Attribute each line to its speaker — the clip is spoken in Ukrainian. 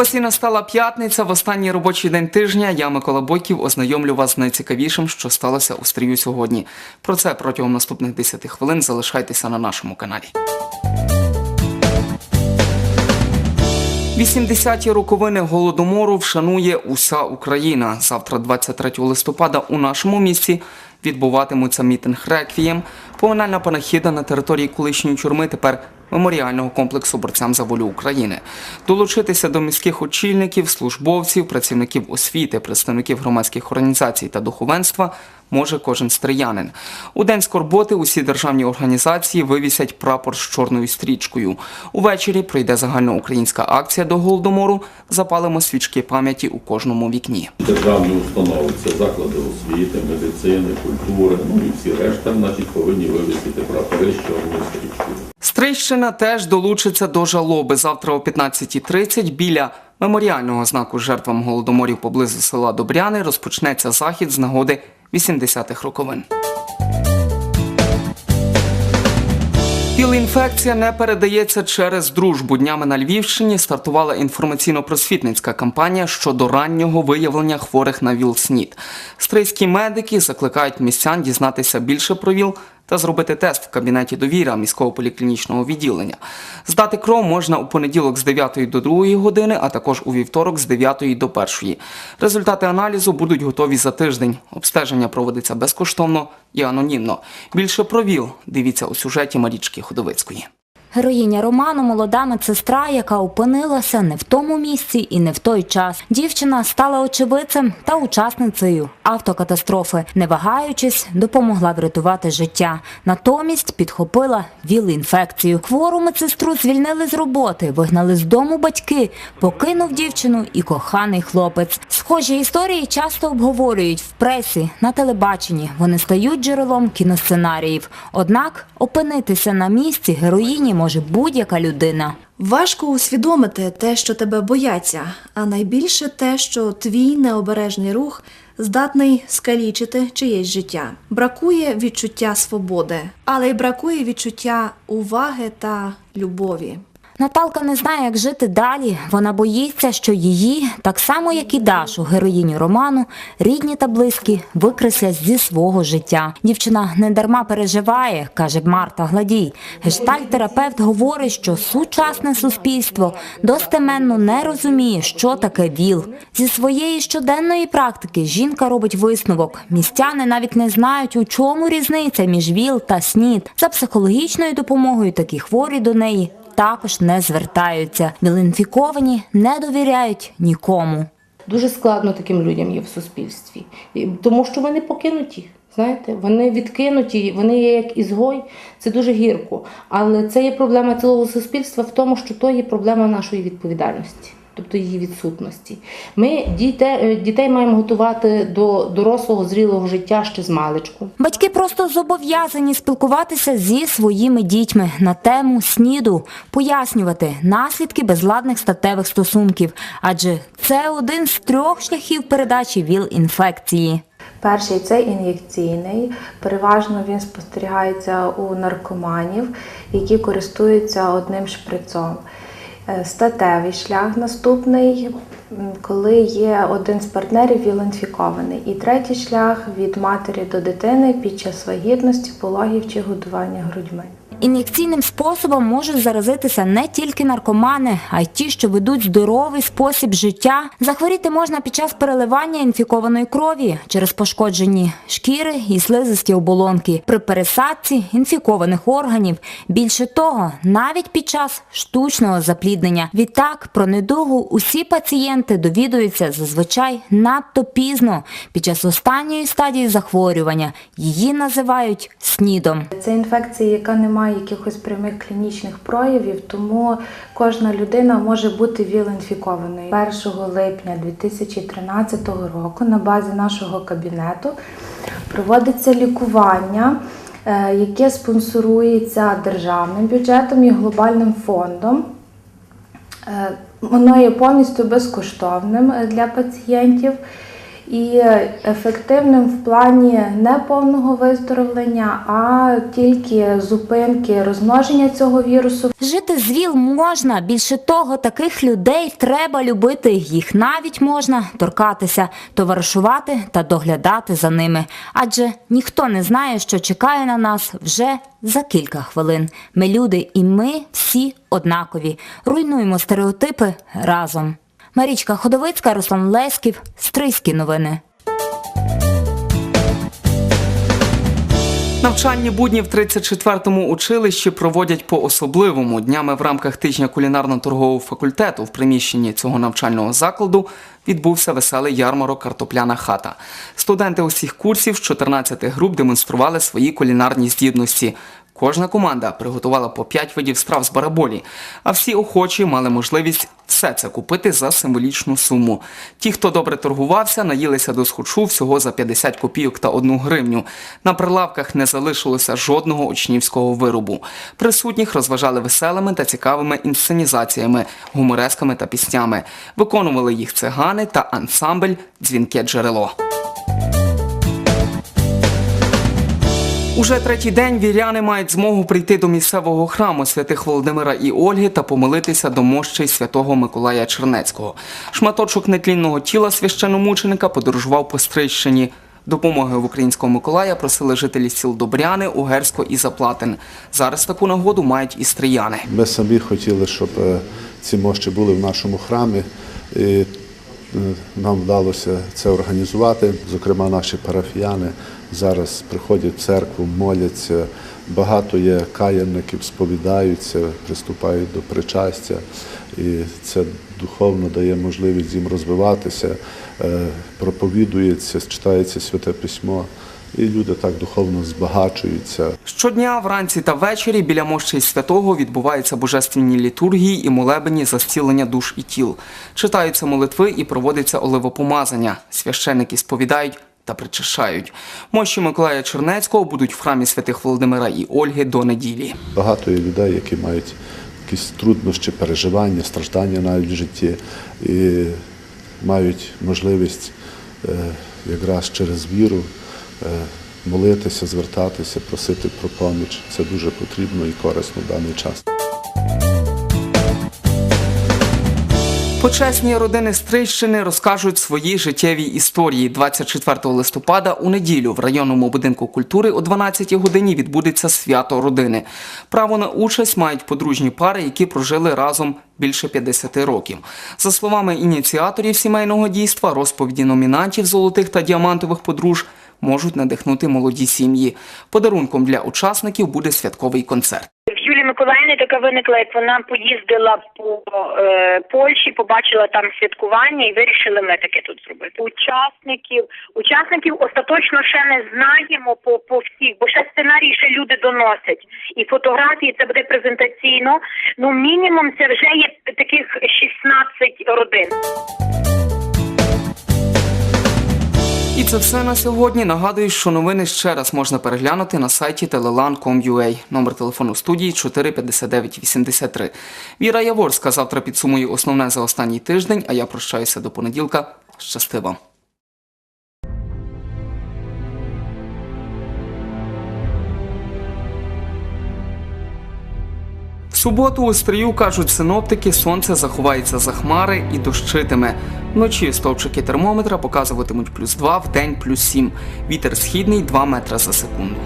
Speaker 1: Ось і настала п'ятниця. В останній робочий день тижня я, Микола Бойків, ознайомлю вас з найцікавішим, що сталося у стрію сьогодні. Про це протягом наступних 10 хвилин залишайтеся на нашому каналі. 80-ті роковини голодомору вшанує уся Україна. Завтра, 23 листопада, у нашому місті відбуватимуться мітинг реквієм. Поминальна панахіда на території колишньої тюрми тепер меморіального комплексу борцям за волю України. Долучитися до міських очільників, службовців, працівників освіти, представників громадських організацій та духовенства може кожен стріянин. У день скорботи усі державні організації вивісять прапор з чорною стрічкою. Увечері пройде загальноукраїнська акція до голодомору. Запалимо свічки пам'яті у кожному вікні.
Speaker 2: Державні установи, це заклади освіти, медицини, культури, ну і всі решта, значить, повинні вивісити прапори що вони стрічкою.
Speaker 1: Стрийщина теж долучиться до жалоби. Завтра о 15.30 біля меморіального знаку жертвам голодоморів поблизу села Добряни розпочнеться захід з нагоди 80-х роковин. Пілінфекція не передається через дружбу. Днями на Львівщині стартувала інформаційно-просвітницька кампанія щодо раннього виявлення хворих на ВІЛ-СНІД. Стрийські медики закликають містян дізнатися більше про ВІЛ та зробити тест в кабінеті довіра міського поліклінічного відділення. Здати кров можна у понеділок з 9 до 2 години, а також у вівторок з 9 до 1. Результати аналізу будуть готові за тиждень. Обстеження проводиться безкоштовно і анонімно. Більше про ВІЛ дивіться у сюжеті Марічки Ходовицької.
Speaker 3: Героїня роману молода медсестра, яка опинилася не в тому місці і не в той час. Дівчина стала очевидцем та учасницею автокатастрофи. Не вагаючись, допомогла врятувати життя. Натомість підхопила ВІЛ-інфекцію. Хвору медсестру звільнили з роботи, вигнали з дому батьки, покинув дівчину і коханий хлопець. Схожі історії часто обговорюють в пресі, на телебаченні. Вони стають джерелом кіносценаріїв. Однак опинитися на місці героїні може будь-яка людина.
Speaker 4: Важко усвідомити те, що тебе бояться, а найбільше те, що твій необережний рух здатний скалічити чиєсь життя. Бракує відчуття свободи, але й бракує відчуття уваги та любові.
Speaker 3: Наталка не знає, як жити далі. Вона боїться, що її, так само як і Дашу, героїню роману, рідні та близькі викреслять зі свого життя. Дівчина не дарма переживає, каже Марта Гладій. Гештальт-терапевт говорить, що сучасне суспільство достеменно не розуміє, що таке ВІЛ. Зі своєї щоденної практики жінка робить висновок. Містяни навіть не знають, у чому різниця між ВІЛ та СНІД. За психологічною допомогою такі хворі до неї також не звертаються. білінфіковані не довіряють нікому.
Speaker 5: Дуже складно таким людям є в суспільстві, тому що вони покинуті. Знаєте, вони відкинуті, вони є як ізгой, це дуже гірко. Але це є проблема цілого суспільства в тому, що то є проблема нашої відповідальності, тобто її відсутності. Ми дітей, е, дітей маємо готувати до дорослого зрілого життя ще з маличку.
Speaker 3: Батьки просто зобов'язані спілкуватися зі своїми дітьми на тему сніду, пояснювати наслідки безладних статевих стосунків, адже це один з трьох шляхів передачі ВІЛ-інфекції.
Speaker 6: Перший це ін'єкційний. Переважно він спостерігається у наркоманів, які користуються одним шприцом. Е, Статевий шлях наступний, коли є один з партнерів віл-інфікований. І третій шлях від матері до дитини під час вагітності, пологів чи годування грудьми.
Speaker 3: Ін'єкційним способом можуть заразитися не тільки наркомани, а й ті, що ведуть здоровий спосіб життя. Захворіти можна під час переливання інфікованої крові через пошкоджені шкіри і слизисті оболонки, при пересадці інфікованих органів. Більше того, навіть під час штучного запліднення. Відтак про недугу усі пацієнти довідуються зазвичай надто пізно під час останньої стадії захворювання. Її називають снідом.
Speaker 6: Це інфекція, яка не має якихось прямих клінічних проявів, тому кожна людина може бути віл-інфікованою. 1 липня 2013 року на базі нашого кабінету проводиться лікування, е, яке спонсорується державним бюджетом і глобальним фондом. Е, Воно є повністю безкоштовним е, для пацієнтів. І ефективним в плані не повного виздоровлення, а тільки зупинки розмноження цього вірусу.
Speaker 3: Жити з ВІЛ можна. Більше того, таких людей треба любити. Їх навіть можна торкатися, товаришувати та доглядати за ними. Адже ніхто не знає, що чекає на нас вже за кілька хвилин. Ми люди, і ми всі однакові. Руйнуємо стереотипи разом. Марічка Ходовицька, Руслан Леськів, Стрийські новини.
Speaker 1: Навчальні будні в 34-му училищі проводять по-особливому. Днями в рамках тижня кулінарно-торгового факультету в приміщенні цього навчального закладу відбувся веселий ярмарок Картопляна хата. Студенти усіх курсів з 14 груп демонстрували свої кулінарні здібності. Кожна команда приготувала по 5 видів страв з бараболі, а всі охочі мали можливість все це купити за символічну суму. Ті, хто добре торгувався, наїлися до схочу всього за 50 копійок та 1 гривню. На прилавках не залишилося жодного учнівського виробу. Присутніх розважали веселими та цікавими інсценізаціями, гуморесками та піснями. Виконували їх цигани та ансамбль Дзвінке джерело. Уже третій день віряни мають змогу прийти до місцевого храму святих Володимира і Ольги та помолитися до мощей святого Миколая Чернецького. Шматочок нетлінного тіла священомученика подорожував по Стрийщині. Допомоги в українського Миколая просили жителі сіл Добряни, Угерсько і Заплатин. Зараз таку нагоду мають і стрияни.
Speaker 7: Ми самі хотіли, щоб е, ці мощі були в нашому храмі. І е, нам вдалося це організувати. Зокрема, наші парафіяни зараз приходять в церкву, моляться. Багато є каянників, сповідаються, приступають до причастя. І це духовно дає можливість їм розвиватися, е, проповідується, читається святе письмо. І люди так духовно збагачуються.
Speaker 1: Щодня вранці та ввечері біля мощей святого відбуваються божественні літургії і молебені за зцілення душ і тіл. Читаються молитви і проводиться оливопомазання. Священники сповідають та причащають. Мощі Миколая Чернецького будуть в храмі святих Володимира і Ольги до неділі.
Speaker 7: Багато є людей, які мають якісь труднощі, переживання, страждання навіть в житті, і мають можливість е, якраз через віру е, молитися, звертатися, просити про поміч. Це дуже потрібно і корисно в даний час.
Speaker 1: Почесні родини Стрийщини розкажуть свої життєві історії. 24 листопада у неділю в районному будинку культури о 12 годині відбудеться свято родини. Право на участь мають подружні пари, які прожили разом більше 50 років. За словами ініціаторів сімейного дійства, розповіді номінантів золотих та діамантових подруж можуть надихнути молоді сім'ї. Подарунком для учасників буде святковий концерт.
Speaker 8: Миколаївни така виникла, як вона поїздила по е, Польщі, побачила там святкування і вирішили ми таке тут зробити. Учасників, учасників остаточно ще не знаємо по, по всіх, бо ще сценарії ще люди доносять. І фотографії це буде презентаційно. Ну мінімум це вже є таких 16 родин.
Speaker 1: І це все на сьогодні. Нагадую, що новини ще раз можна переглянути на сайті telelan.com.ua. Номер телефону студії 45983. Віра Яворська завтра підсумує основне за останній тиждень, а я прощаюся до понеділка. Щасти вам! Суботу у стрію, кажуть синоптики, сонце заховається за хмари і дощитиме. Вночі стовпчики термометра показуватимуть плюс 2, в день плюс 7. Вітер східний 2 метри за секунду.